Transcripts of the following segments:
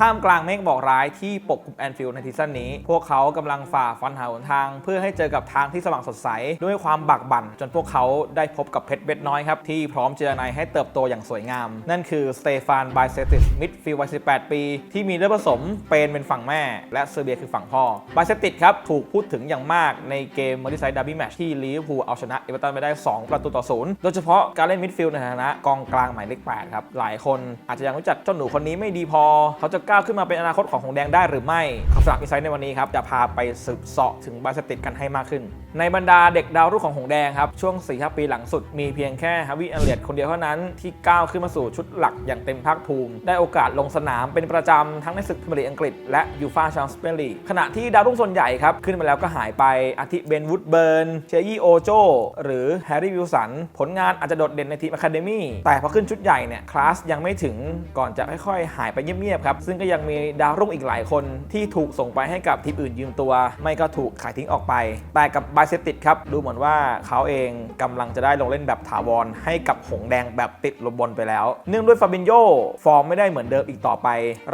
ท่ามกลางเมฆบอกร้ายที่ปกคลุมแอนฟิลด์ในซีซั่นนี้ พวกเขากำลังฝ่าฟันหาหนทาง เพื่อให้เจอกับทางที่สว่างสดใส ด้วยความบักบั่น จนพวกเขาได้พบกับเพชรเบ็ดน้อยครับ ที่พร้อมเจรนายให้เติบโตอย่างสวยงาม นั่นคือสเตฟานไบเซติสมิดฟิลด์วัย18 ปี ที่มีเลือดผสมเปนเป็นฝั่งแม่ และเซอร์เบียคือฝั่งพ่อไบเซติสครับถูกพูดถึงอย่างมากในเกมมอร์ดิไซด์ดับบี้แมชที่ลิเวอร์พูลเอาชนะเอเวอร์ตันไปได้ 2 ประตูต่อศูนย์โดยเฉพาะการเล่นมิดฟิลด์ในฐานะกองกลางหมายเลข8ครับหลายคนอาจจะยังรู้จักเจ้าหนูคนนี้ไม่ดีพอเขาจะก้าวขึ้นมาเป็นอนาคตของหงแดงได้หรือไม่คำสำหรับอินไซต์ในวันนี้ครับจะพาไปสืบเสาะถึงบเซติดกันให้มากขึ้น ในบรรดาเด็กดาวรุ่งของหงแดงครับ ช่วง4ีปีหลังสุดมีเพียงแค่ฮาวิอเลียดคนเดียวเท่านั้นที่ก้าวขึ้นมาสู่ชุดหลักอย่างเต็มภาคภูมิ ได้โอกาสลงสนามเป็นประจำทั้งในศึกพรีเมียร์ลีกอังกฤษและยูฟาแชมเปี้ยนลีกขณะที่ดาวรุ่งส่วนใหญ่ครับ ขึ้นมาแล้วก็หายไปอาทิเบนวูดเบิร์นเชยี่โอโจหรือแฮร์รี่วิลสันผลงานอาจจะโดดเด่นในทีมอะคาเดมี่แต่พอขึ้นชุดใหญ่เนี่ยคลาสยังไม่ถึงก่อนจะค่อยๆหายไปเงียบๆครับซึ่งก็ยังมีดาวรุ่งอีกหลายคนที่ถูกส่งไปให้กับทีมอื่นยืมตัว ไม่ก็ถูกขายทิ้งออกไป แต่กับบเซติดครับดูเหมือนว่าเขาเองกำลังจะได้ลงเล่นแบบถาวรให้กับหงแดงแบบติดลมบนไปแล้ว เนื่องด้วยฟาบินโยฟอร์มไม่ได้เหมือนเดิมอีกต่อไป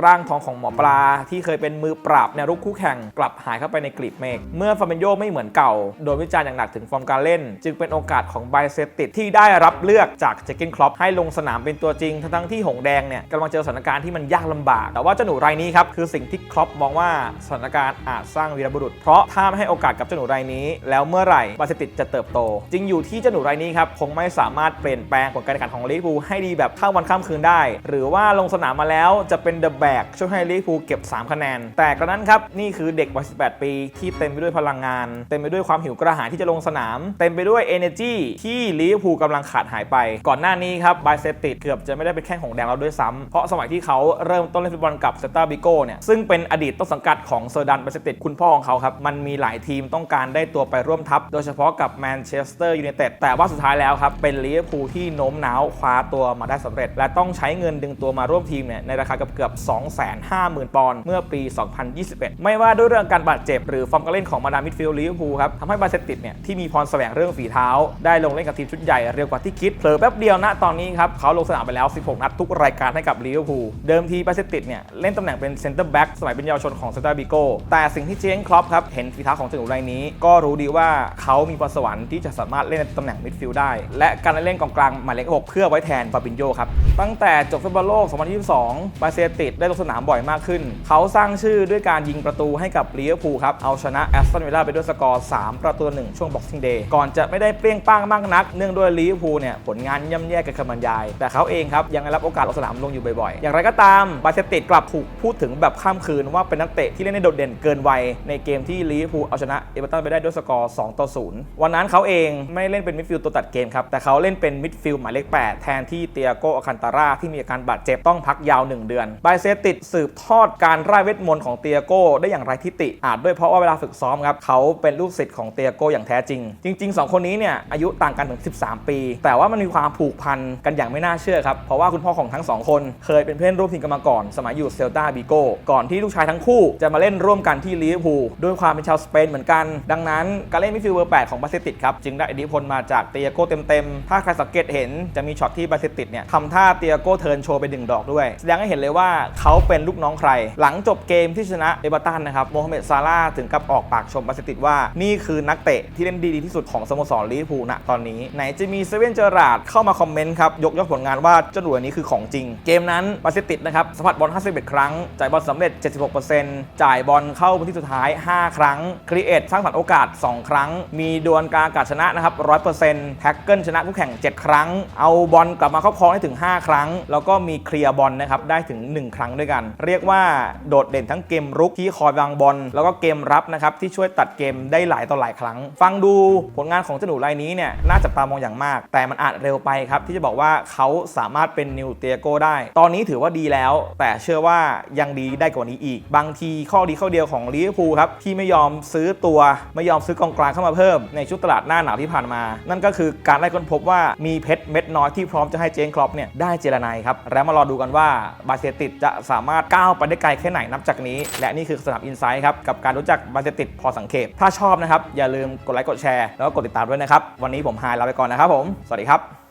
ร่างทองของหมอปลาที่เคยเป็นมือปราบแนวรุกคู่แข่งกลับหายเข้าไปในกลีบเมฆเมื่อฟาบินโยไม่เหมือนเก่า โดนวิจารณ์อย่างหนักถึงฟอร์มการเล่น จึงเป็นโอกาสของไบเซติดที่ได้รับเลือกจากเจคกินคลอปให้ลงสนามเป็นตัวจริง ทั้งที่หงแดงเนี่ยกำลังเจอสถานการณ์ที่มันยากลำบาก แต่ว่าเจ้าหนูรายนี้ครับคือสิ่งที่คลอปมองว่าสถานการณ์อาจสร้างวีรบุรุษ เพราะถ้าไม่ให้โอกาสกับเจ้าหนูรายนี้แล้วเมื่อไหร่บเซติดจะเติบโต จริงอยู่ที่เจ้าหนูรายนี้ครับคงไม่สามารถเปลี่ยนแปลงผลการแข่งขันของลิเวอร์พูลให้ดีแบบข้ามวันข้ามคืนได้ หรือว่าลงสนามมาแล้วจะเป็นเดอะแบกช่วยให้ลิเวอร์พูลเก็บ 3 คะแนน แต่กระนั้นครับนี่คือเด็กวัย18 ปีที่เต็มไปด้วยพลังงาน เต็มไปด้วยความหิวกระหายที่จะลงสนาม เต็มไปด้วย energy ที่ลิเวอร์พูลกำลังขาดหายไป ก่อนหน้านี้ครับไบเซติดเกือบจะไม่ได้เป็นแข้งของแดงเราด้วยซ้ำเพราะสมัยที่เขาเริ่มต้นเล่นฟุตบอลกับเซตาบิโก้เนี่ยซึ่งเป็นอดีตต้นสังกัดของเซอร์ดันบเซติดคุณพ่อของเขาครับมันมีหลายทีมต้องการได้ตัวไปร่วมทัพ โดยเฉพาะกับแมนเชสเตอร์ยูไนเต็ดแต่ว่าสุดท้ายแล้วครับ เป็นลิเวอร์พูลที่โน้มน้าวคว้าตัวมาได้สำเร็จ และต้องใช้เงินดึงตัวมาร่วมทีมเนี่ยในราคาเกือบเกือบ250,000 ปอนด์เมื่อปี 2021 ไม่ว่าด้วยเรื่องการบาดเจ็บหรือฟอร์มการเล่นของมาดามมิดฟิลด์ลิเวอร์พูลครับทำให้บาเซติดเนี่ยที่มีพรแสวงเรื่องฝีเท้า ได้ลงเล่นกับทีมชุดใหญ่เร็วกว่าที่คิดเผลอแป๊บเดียวนะตอนนี้ครับเขาลงสนามไปแล้ว 16 นัดทุกรายการให้กับลิเวอร์พูลเดิมทีบาเซติดเนี่ยเล่นตำแหน่งเป็นเซนเตอร์แบ็กสมัยเป็นเยาวชนของเซนตาบิโกแต่สิ่งที่เจนครอปครับเห็นฝีเท้าของเจ้าหนูรายนี้ก็รู้ดีว่าเขามีพรสวรรค์ที่จะสามารถเล่นในตำแหน่งมิดฟิลด์ได้ และการเล่นกองกลางหมายเลข6เพื่อไว้แทนฟาบินโยครับ ตั้งแต่จบฟุตบอลโลก 2022 บาเซติดได้ลงสนามบ่อยมากขึ้น เขาสร้างชื่อด้วยการยิงประตูให้กับลิเวอร์พูลครับ เอาชนะแอสตันวิลล่าไปด้วยสกอร์ 3 ประตูหนึ่งช่วงบ็อกซิ่งเดย์ก่อนจะไม่ได้เปรี้ยงป้างมากนัก เนื่องด้วยลิเวอร์พูลเนี่ยผลงานย่ำแย่กับคำบรรยาย แต่เขาเองครับยังได้รับโอกาสลงสนามลงอยู่บ่อยๆ อย่างไรก็ตามบาเซติดกลับถูกพูดถึงแบบข้ามคืนว่าเป็นนักเตะที่เล่นได้โดดเด่นเกินวัยในเกมที่ลิเวอร์พูลเอาชนะเอเวอร์ตันไปได้ด้วยสกอร์2 ต่อ 0 วันนั้นเขาเองไม่เล่นเป็นมิดฟิลด์ตัวตัดเกมครับ แต่เขาเล่นเป็นมิดฟิลด์หมายเลข 8 แทนที่เตียโกอคันตาร่าที่มีอาการบาดเจ็บต้องพักยาว 1 เดือนไบเซติดสืบทอดการร่ายเวทมนต์ของเตียโกได้อย่างไรทิติ อาจด้วยเพราะว่าเวลาฝึกซ้อมครับเขาเป็นลูกศิษย์ของเตียโกอย่างแท้จริง จริง ๆ 2 คนนี้เนี่ยอายุต่างกันถึง 13 ปี แต่ว่ามันมีความผูกพันกันอย่างไม่น่าเชื่อครับเพราะว่าคุณพ่อของทั้งสองคนเคยเป็นเพื่อนร่วมทีมกันมาก่อน สมัยอยู่เซลตาบิโกก่อนที่ลูกชายทั้งคู่ จะมาเล่นร่วมกันที่ลิเวอร์พูลด้วยความเป็นชาวสเปนเหมือนกัน ดังนั้นการเล่นมิดฟิลด์เบอร์ 8 ของบาเซติดครับ จึงได้อิทธิพลมาจากเตียโกเต็มๆ ถ้าใครสังเกตเห็นจะมีช็อตที่บาเซติดเนี่ยทำท่าเตียโกเทิร์นโชว์ไปดึงดอกด้วย แสดงให้เห็นเลยว่าเขาเป็นลูกน้องใคร หลังจบเกมที่ชนะเอเบอร์ตันนะครับโมฮัมเหม็ดซาร่าถึงกับออกปากชมบาเซติดว่านี่คือนักเตะที่เล่นดีที่สุดของสโมสรลิเวอร์พูลณตอนนี้ไหนจะมีเซเว่นเจอราร์ดเข้ามาคอมเมนต์ครับยกย่องผลงานว่าเจ้าหนุ่ยนี้คือของจริง เกมนั้นบาเซติดนะครับสัมผัสบอล 51 ครั้ง จ่ายบอลสำเร็จ 76%จ่ายบอลเข้าพื้นที่สุดท้าย 5 ครั้งครีเอทสร้างสรรค์โอกาส 2ครั้ง มีดวลการกาชนะนะครับ100%แท็กเกิลชนะคู่แข่ง 7 ครั้ง เอาบอลกลับมาครอบครองได้ถึง 5 ครั้ง แล้วก็มีเคลียร์บอลนะครับได้ถึง 1 ครั้งด้วยกัน เรียกว่าโดดเด่นทั้งเกมรุกที่คอยวางบอลแล้วก็เกมรับนะครับที่ช่วยตัดเกมได้หลายต่อหลายครั้ง ฟังดูผลงานของเจ้าหนูรายนี้เนี่ยน่าจับตามองอย่างมาก แต่มันอาจเร็วไปครับที่จะบอกว่าเขาสามารถเป็นนิวเตียโกได้ ตอนนี้ถือว่าดีแล้ว แต่เชื่อว่ายังดีได้กว่านี้อีก บางทีข้อดีข้อเดียวของลิเวอร์พูลครับที่ไม่ยอมซื้อตัวไม่ยอมซื้อกองกลางเข้ามาเพิ่มในชุดตลาดหน้าหนาวที่ผ่านมา นั่นก็คือการได้ค้นพบว่ามีเพชรเม็ดน้อยที่พร้อมจะให้เจงครอปเนี่ยได้เจรนายครับ แล้วมารอดูกันว่าบาเซติดจะสามารถก้าวไปได้ไกลแค่ไหนนับจากนี้ และนี่คือสนามอินไซด์ครับ กับการรู้จักบาเซติดพอสังเกต ถ้าชอบนะครับ อย่าลืมกดไลค์กดแชร์แล้วก็กดติดตามด้วยนะครับ วันนี้ผมไฮลาไปก่อนนะครับผม สวัสดีครับ